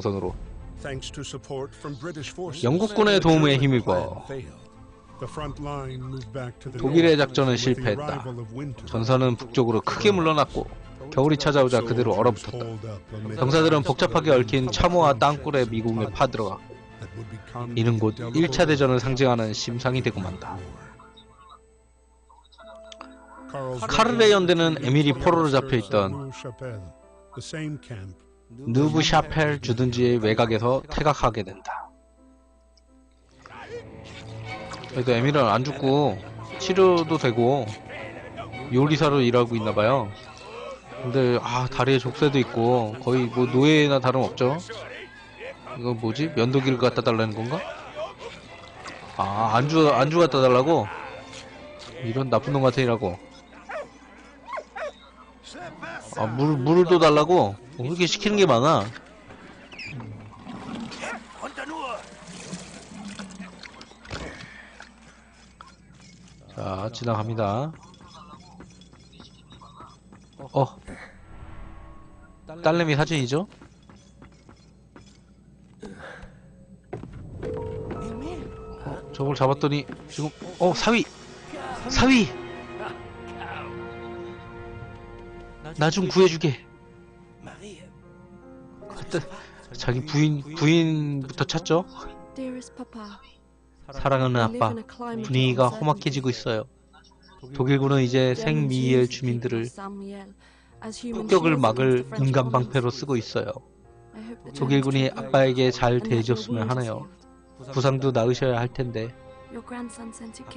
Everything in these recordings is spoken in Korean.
장선으로 영국군의 도움에 힘입어 독일의 작전은 실패했다. 전선은 북쪽으로 크게 물러났고 겨울이 찾아오자 그대로 얼어붙었다. 병사들은 복잡하게 얽힌 참호와 땅굴에 미궁에 파들어가 이는 곧 1차 대전을 상징하는 심상이 되고 만다. 카르레 연대는 에미리 포로로 잡혀있던 누브 샤펠 주둔지의 외곽에서 퇴각하게 된다. 그래도 에밀은 안 죽고 치료도 되고 요리사로 일하고 있나봐요. 근데 아 다리에 족쇄도 있고 거의 뭐 노예나 다름없죠. 이거 뭐지? 면도기를 갖다 달라는 건가? 아 안주 안주 갖다 달라고? 이런 나쁜 놈 같아 이라고. 아물또 달라고? 뭐 그렇게 시키는 게 많아. 자, 지나갑니다. 어. 딸내미 사진이죠? 어, 저걸 잡았더니 지금 어 사위 사위 나 좀 구해주게 자기 부인 부인부터 찾죠 사랑하는 아빠 분위기가 험악해지고 있어요 독일군은 이제 생미엘 주민들을 폭격을 막을 인간 방패로 쓰고 있어요. 독일군이 아빠에게 잘 대해줬으면 하네요. 부상도 나으셔야 할 텐데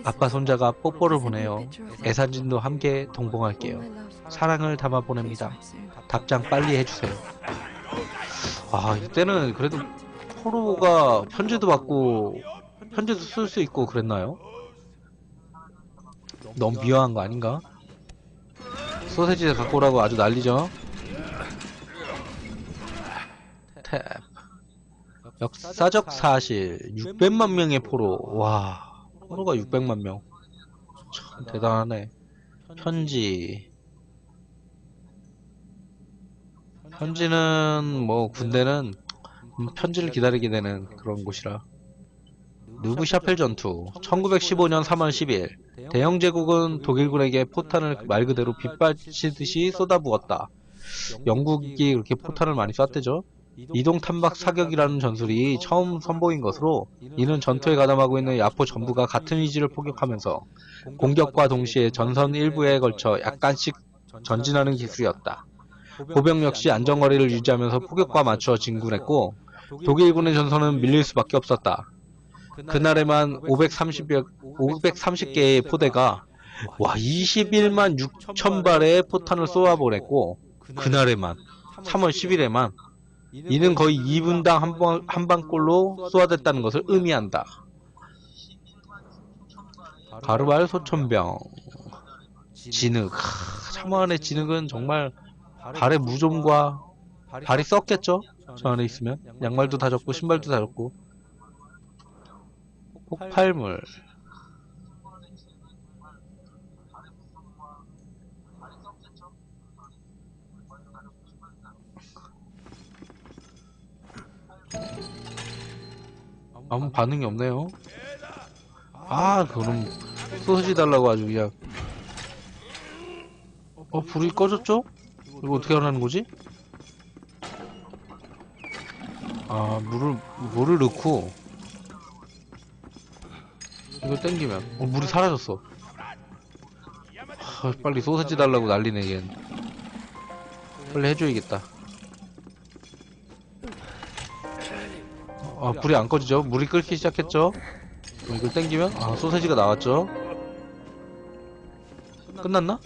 아빠 손자가 뽀뽀를 보내요. 애사진도 함께 동봉할게요. 사랑을 담아 보냅니다. 답장 빨리 해주세요. 아 이때는 그래도 포로가 편지도 받고 편지도 쓸 수 있고 그랬나요? 너무 미화한 거 아닌가? 소세지 갖고 오라고 아주 난리죠? 탭 역사적 사실 600만 명의 포로 와 포로가 600만 명 참 대단하네 편지 편지는 뭐 군대는 편지를 기다리게 되는 그런 곳이라 누브 샤펠 전투 1915년 3월 10일 대영 제국은 독일군에게 포탄을 말 그대로 빗발치듯이 쏟아부었다. 영국이 그렇게 포탄을 많이 쐈대죠. 이동 탐박 사격이라는 전술이 처음 선보인 것으로 이는 전투에 가담하고 있는 야포 전부가 같은 위지를 포격하면서 공격과 동시에 전선 일부에 걸쳐 약간씩 전진하는 기술이었다. 보병 역시 안정거리를 유지하면서 포격과 맞춰 진군했고 독일군의 전선은 밀릴 수밖에 없었다. 그날에만 530여, 530개의 포대가 와 21만 6천 발의 포탄을 쏘아보냈고 그날에만 3월 10일에만 이는 거의 2분당 한, 번, 한 방꼴로 쏘아댔다는 것을 의미한다. 가르발 소천병 진흙 하, 참호안의 진흙은 정말 발의 무좀과 발이 썩겠죠? 저 안에 있으면? 양말도 다 젖고 신발도 다 젖고. 폭발물. 아무 반응이 없네요. 아 그럼 소시지 달라고 아주 그냥. 어 불이 꺼졌죠? 이거 어떻게 하라는 거지? 아 물을 물을 넣고 이거 땡기면 어 물이 사라졌어 하, 빨리 소세지 달라고 난리네 얘는 빨리 해줘야겠다 아 불이 안 꺼지죠? 물이 끓기 시작했죠? 그럼 이걸 땡기면 아 소세지가 나왔죠? 끝났나?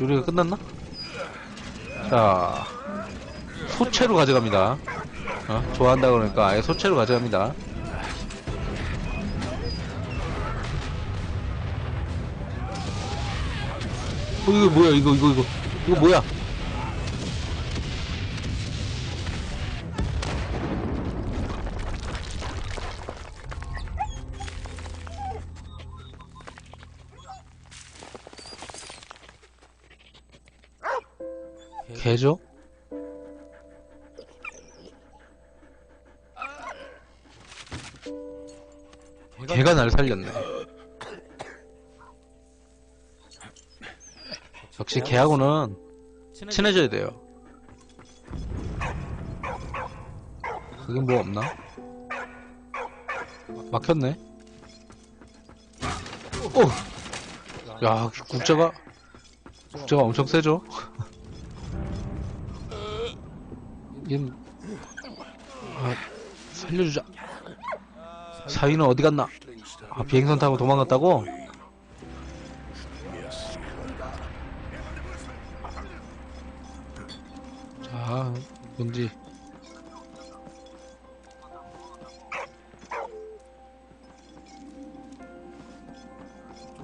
요리가 끝났나? 자 소채로 가져갑니다. 어? 좋아한다 그러니까 아예 소채로 가져갑니다. 어, 이거 뭐야? 이거 이거 이거 이거 뭐야 개죠? 개가 날 살렸네. 역시 네, 개하고는 친해져야 돼요. 그게 뭐 없나? 막혔네. 오! 야, 국자가, 국자가 엄청 세죠? 얘는, 아, 살려주자. 사위는 어디 갔나? 아, 비행선 타고 도망갔다고? 자, 뭔지.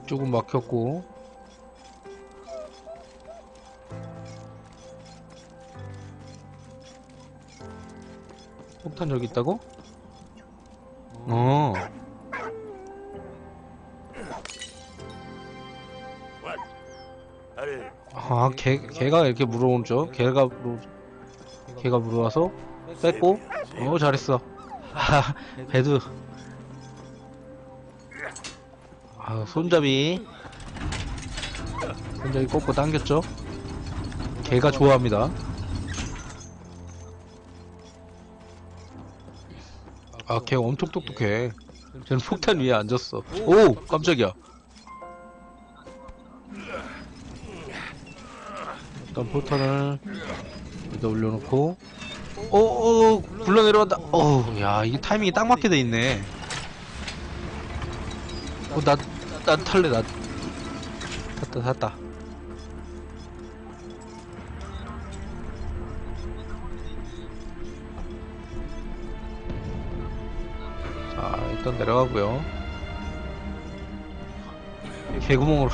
조금 막혔고. 폭탄 저기 있다고? 어. 아, 개, 개가 이렇게 물어오죠? 개가 물어, 개가 물어와서 뺐고, 어, 잘했어. 하, 배드. 아, 손잡이. 손잡이 꽂고 당겼죠? 개가 좋아합니다. 아, 걔 엄청 똑똑해. 쟤는 폭탄 위에 앉았어. 오! 깜짝이야. 일단 포탄을 여기다 올려놓고 오, 오, 굴러 내려간다. 오, 야, 이게 타이밍이 딱 맞게 돼 있네. 어, 나, 나 탈래, 나. 탔다, 탔다. 일단 내려가고요. 개구멍으로,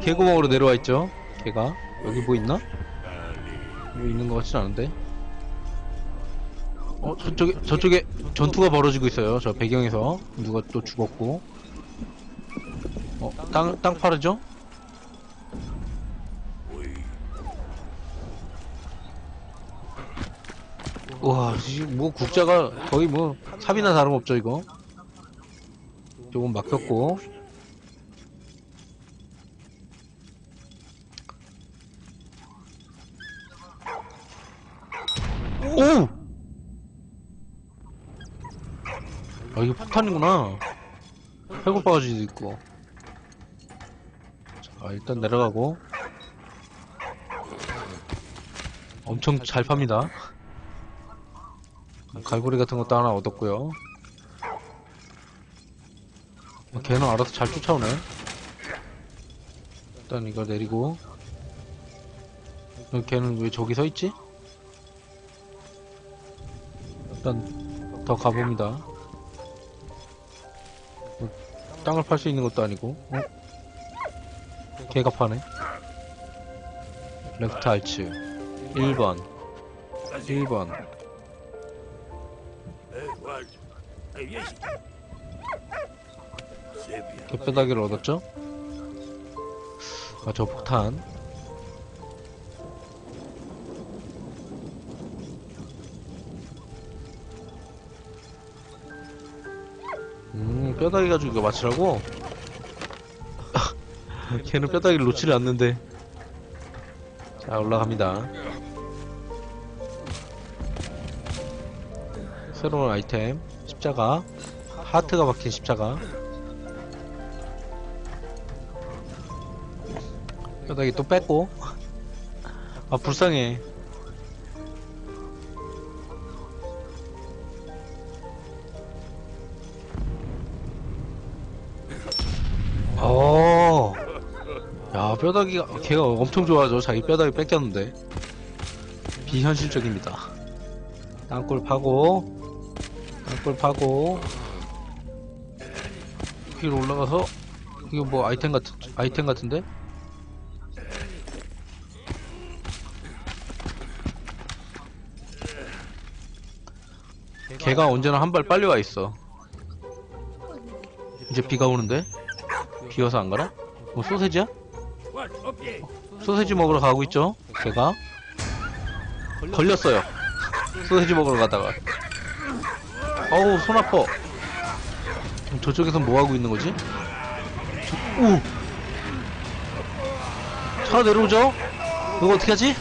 개구멍으로 내려와 있죠. 개가. 여기 뭐 있나? 뭐 있는 것 같진 않은데. 어, 저쪽에, 저쪽에 전투가 벌어지고 있어요. 저 배경에서. 누가 또 죽었고. 어, 땅, 땅 파르죠? 우와, 뭐 국자가 거의 뭐 삽이나 다름없죠, 이거. 조금 막혔고. 오! 아, 이게 폭탄이구나. 회고 바가지도 있고. 자, 일단 내려가고. 엄청 잘 팝니다. 갈고리 같은 것도 하나 얻었고요. 어, 걔는 알아서 잘 쫓아오네. 일단 이거 내리고. 어, 걔는 왜 저기 서 있지? 일단 더 가봅니다. 어, 땅을 팔 수 있는 것도 아니고. 어? 개가 파네. 레프트 알츠 1번 1번 개뼈다귀를 얻었죠? 아, 저 폭탄. 음, 뼈다귀 가지고 이거 맞추라고? 걔는 뼈다귀를 놓지를 않는데. 자, 올라갑니다. 새로운 아이템. 십자가. 하트가 박힌 십자가. 뼈다귀 또 뺐고. 아, 불쌍해. 어. 야, 뼈다귀가, 걔가 엄청 좋아하죠. 자기 뼈다귀 뺏겼는데. 비현실적입니다. 땅굴 파고, 땅굴 파고, 위로 올라가서, 이거 뭐 아이템 같은, 아이템 같은데? 걔가 언제나 한 발 빨리 와 있어. 이제 비가 오는데? 비 와서 안 가나? 뭐 소세지야? 소세지 먹으러 가고 있죠? 걔가 걸렸어요. 소세지 먹으러 가다가. 어우 손 아파. 저쪽에선 뭐 하고 있는 거지? 저, 오! 차가 내려오죠? 이거 어떻게 하지?